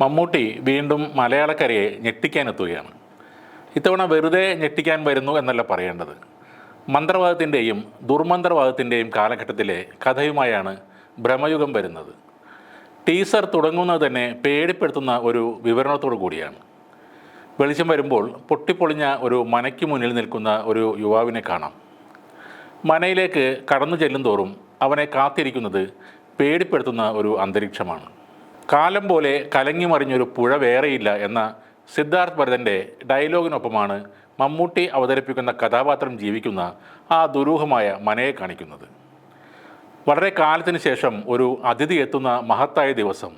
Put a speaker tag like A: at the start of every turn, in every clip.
A: മമ്മൂട്ടി വീണ്ടും മലയാളക്കരയെ ഞെട്ടിക്കാനെത്തുകയാണ്. ഇത്തവണ വെറുതെ ഞെട്ടിക്കാൻ വരുന്നു എന്നല്ല പറയേണ്ടത്. മന്ത്രവാദത്തിന്റെയും ദുർമന്ത്രവാദത്തിന്റെയും കാലഘട്ടത്തിലെ കഥയുമായാണ് ഭ്രമയുഗം വരുന്നത്. ടീസർ തുടങ്ങുന്നത് തന്നെ പേടിപ്പെടുത്തുന്ന ഒരു വിവരണത്തോടു കൂടിയാണ്. വെളിച്ചം വരുമ്പോൾ പൊട്ടിപ്പൊളിഞ്ഞ ഒരു മനയ്ക്ക് മുന്നിൽ നിൽക്കുന്ന ഒരു യുവാവിനെ കാണാം. മനയിലേക്ക് കടന്നു ചെല്ലും തോറും അവനെ കാത്തിരിക്കുന്നത് പേടിപ്പെടുത്തുന്ന ഒരു അന്തരീക്ഷമാണ്. കാലം പോലെ കലങ്ങി മറിഞ്ഞൊരു പുഴ വേറെയില്ല എന്ന സിദ്ധാർത്ഥ് ഭരതന്റെ ഡയലോഗിനൊപ്പമാണ് മമ്മൂട്ടി അവതരിപ്പിക്കുന്ന കഥാപാത്രം ജീവിക്കുന്ന ആ ദുരൂഹമായ മനയെ കാണിക്കുന്നത്. വളരെ കാലത്തിന് ശേഷം ഒരു അതിഥി എത്തുന്ന മഹത്തായ ദിവസം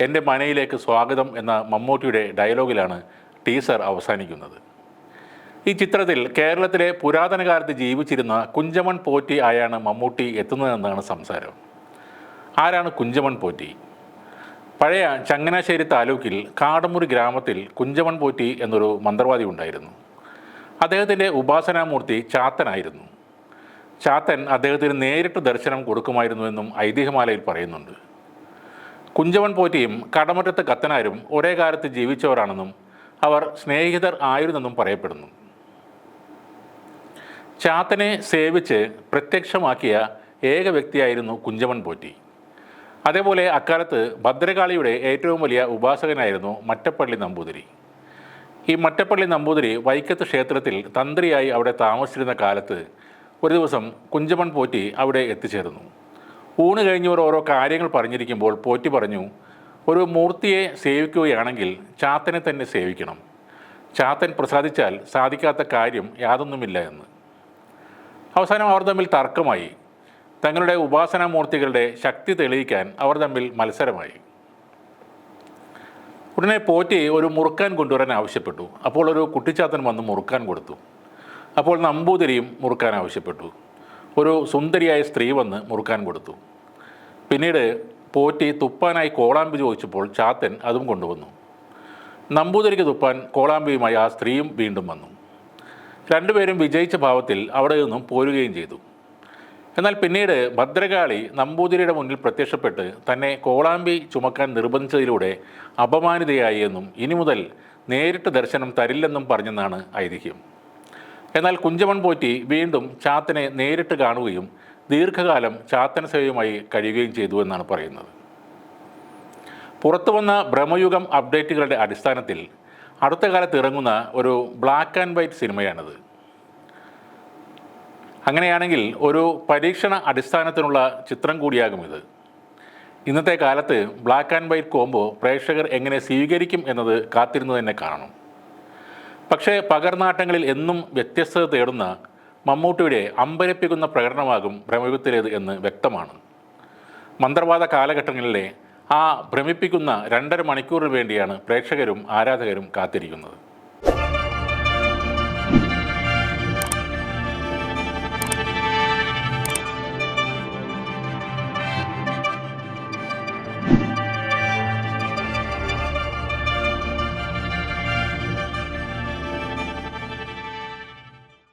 A: എന്റെ മനയിലേക്ക് സ്വാഗതം എന്ന മമ്മൂട്ടിയുടെ ഡയലോഗിലാണ് ടീസർ അവസാനിക്കുന്നത്. ഈ ചിത്രത്തിൽ കേരളത്തിലെ പുരാതന കാലത്ത് ജീവിച്ചിരുന്ന കുഞ്ചമൺ പോറ്റി ആയാണ് മമ്മൂട്ടി എത്തുന്നതെന്നാണ് സംസാരം. ആരാണ് കുഞ്ചമൺ പോറ്റി? പഴയ ചങ്ങനാശ്ശേരി താലൂക്കിൽ കാടമുറി ഗ്രാമത്തിൽ കുഞ്ചമൺ പോറ്റി എന്നൊരു മന്ത്രവാദി ഉണ്ടായിരുന്നു. അദ്ദേഹത്തിന്റെ ഉപാസനാമൂർത്തി ചാത്തനായിരുന്നു. ചാത്തൻ അദ്ദേഹത്തിന് നേരിട്ട് ദർശനം കൊടുക്കുമായിരുന്നുവെന്നും ഐതിഹ്യമാലയിൽ പറയുന്നുണ്ട്. കുഞ്ചവൻ പോറ്റിയും കടമറ്റത്ത് കത്തനാരും ഒരേ കാലത്ത് ജീവിച്ചവരാണെന്നും അവർ സ്നേഹിതർ ആയിരുന്നെന്നും പറയപ്പെടുന്നു. ചാത്തനെ സേവിച്ച് പ്രത്യക്ഷമാക്കിയ ഏക വ്യക്തിയായിരുന്നു കുഞ്ചമൻ പോറ്റി. അതേപോലെ അക്കാലത്ത് ഭദ്രകാളിയുടെ ഏറ്റവും വലിയ ഉപാസകനായിരുന്നു മറ്റപ്പള്ളി നമ്പൂതിരി. ഈ മറ്റപ്പള്ളി നമ്പൂതിരി വൈക്കത്ത് ക്ഷേത്രത്തിൽ തന്ത്രിയായി അവിടെ താമസിച്ചിരുന്ന കാലത്ത് ഒരു ദിവസം കുഞ്ചമൺ പോറ്റി അവിടെ എത്തിച്ചേർന്നു. ഊണ് കഴിഞ്ഞവർ ഓരോ കാര്യങ്ങൾ പറഞ്ഞിരിക്കുമ്പോൾ പോറ്റി പറഞ്ഞു ഒരു മൂർത്തിയെ സേവിക്കുകയാണെങ്കിൽ ചാത്തനെ തന്നെ സേവിക്കണം. ചാത്തൻ പ്രസാദിച്ചാൽ സാധിക്കാത്ത കാര്യം യാതൊന്നുമില്ല എന്ന്. അവസാനം അവർ തമ്മിൽ തർക്കമായി. തങ്ങളുടെ ഉപാസനാമൂർത്തികളുടെ ശക്തി തെളിയിക്കാൻ അവർ തമ്മിൽ മത്സരമായി. ഉടനെ പോറ്റി ഒരു മുറുക്കാൻ കൊണ്ടുവരാൻ ആവശ്യപ്പെട്ടു. അപ്പോൾ ഒരു കുട്ടിച്ചാത്തൻ വന്ന് മുറുക്കാൻ കൊടുത്തു. അപ്പോൾ നമ്പൂതിരിയും മുറുക്കാൻ ആവശ്യപ്പെട്ടു. ഒരു സുന്ദരിയായ സ്ത്രീ വന്ന് മുറുക്കാൻ കൊടുത്തു. പിന്നീട് പോറ്റി തുപ്പാനായി കോളാമ്പി ചോദിച്ചപ്പോൾ ചാത്തൻ അതും കൊണ്ടുവന്നു. നമ്പൂതിരിക്ക് തുപ്പാൻ കോളാമ്പിയുമായി ആ സ്ത്രീയും വീണ്ടും വന്നു. രണ്ടുപേരും വിജയിച്ച ഭാവത്തിൽ അവിടെ നിന്നും പോരുകയും ചെയ്തു. എന്നാൽ പിന്നീട് ഭദ്രകാളി നമ്പൂതിരിയുടെ മുന്നിൽ പ്രത്യക്ഷപ്പെട്ട് തന്നെ കോളാമ്പി ചുമക്കാൻ നിർബന്ധിച്ചതിലൂടെ അപമാനിതയായി എന്നും ഇനി മുതൽ നേരിട്ട് ദർശനം തരില്ലെന്നും പറഞ്ഞെന്നാണ് ഐതിഹ്യം. എന്നാൽ കുഞ്ചമൺ പോറ്റി വീണ്ടും ചാത്തനെ നേരിട്ട് കാണുകയും ദീർഘകാലം ചാത്തന സേവയുമായി കഴിയുകയും ചെയ്തു എന്നാണ് പറയുന്നത്. പുറത്തു വന്ന ഭ്രമയുഗം അപ്ഡേറ്റുകളുടെ അടിസ്ഥാനത്തിൽ അടുത്ത കാലത്ത് ഇറങ്ങുന്ന ഒരു ബ്ലാക്ക് ആൻഡ് വൈറ്റ് സിനിമയാണിത്. അങ്ങനെയാണെങ്കിൽ ഒരു പരീക്ഷണ അടിസ്ഥാനത്തിനുള്ള ചിത്രം കൂടിയാകും ഇത്. ഇന്നത്തെ കാലത്ത് ബ്ലാക്ക് ആൻഡ് വൈറ്റ് കോംബോ പ്രേക്ഷകർ എങ്ങനെ സ്വീകരിക്കും എന്നത് കാത്തിരുന്നു തന്നെ കാണണം. പക്ഷേ പകർനാട്ടങ്ങളിൽ എന്നും വ്യത്യസ്തത തേടുന്ന മമ്മൂട്ടിയുടെ അമ്പരപ്പിക്കുന്ന പ്രകടനമാകും ഭ്രമയുഗത്തിലേത് എന്ന് വ്യക്തമാണ്. മന്ത്രവാദ കാലഘട്ടങ്ങളിലെ ആ ഭ്രമിപ്പിക്കുന്ന രണ്ടര മണിക്കൂറിന് വേണ്ടിയാണ് പ്രേക്ഷകരും ആരാധകരും കാത്തിരിക്കുന്നത്.